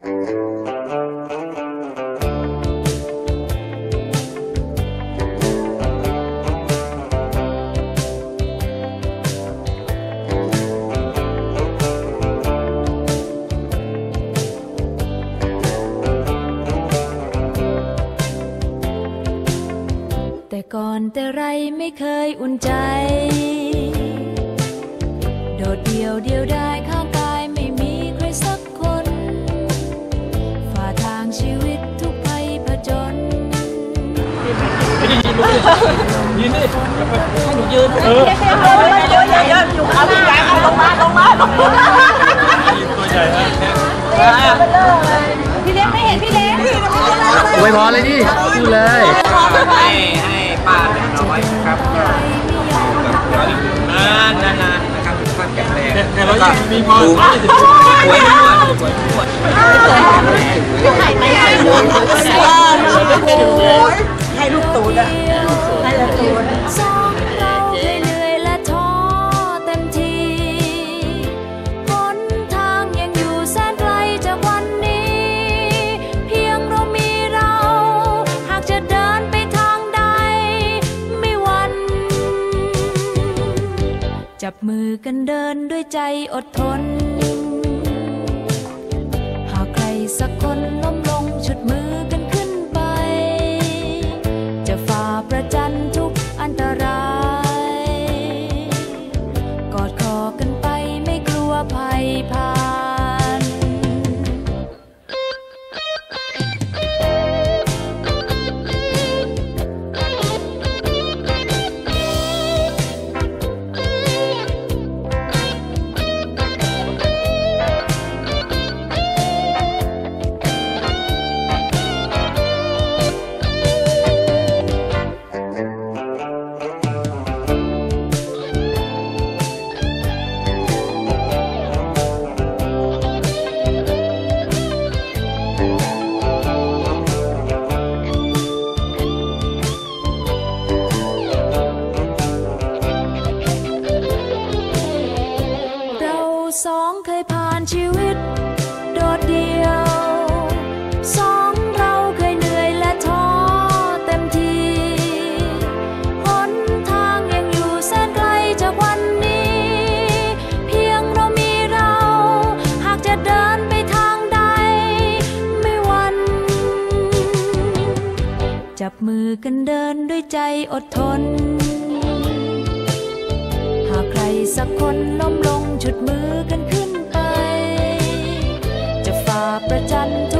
แต่ก่อนแต่ไรไม่เคยอุ่นใจ โดดเดียวเดียวได้ค่ะ ยืนดิให้หนูยืนเออเยอะๆเยอะๆอยู่เอาพี่แกเอาลงมาลงมาลงมาตัวใหญ่ฮะพี่เล็กไม่เห็นพี่เล็กอวยพรเลยดิพูดเลยให้ให้ป้าเป็นน้อยครับนานนานนะครับสุขภาพแข็งแรงแต่เรายังมีพอดูไม่ถึงป่วยไม่วดป่วยไม่นวดให้ลูกตูดอะ อกันเดินด้วยใจอดทน หากใครสักคนล้มลงชุดมือกันขึ้นไป จะฝ่าประจันทุกอันตรายานชีวิตโดดเดียวสองเราเคยเหนื่อยและท้อเต็มทีหนทางยังอยู่แสนไกลจากวันนี้ เพียงเรามีเรา หากจะเดินไปทางใด ไม่หวัน จับมือกันเดินด้วยใจอดทน หากใครสักคนล้มลงชุดมือกันขึ้นาประจันทุ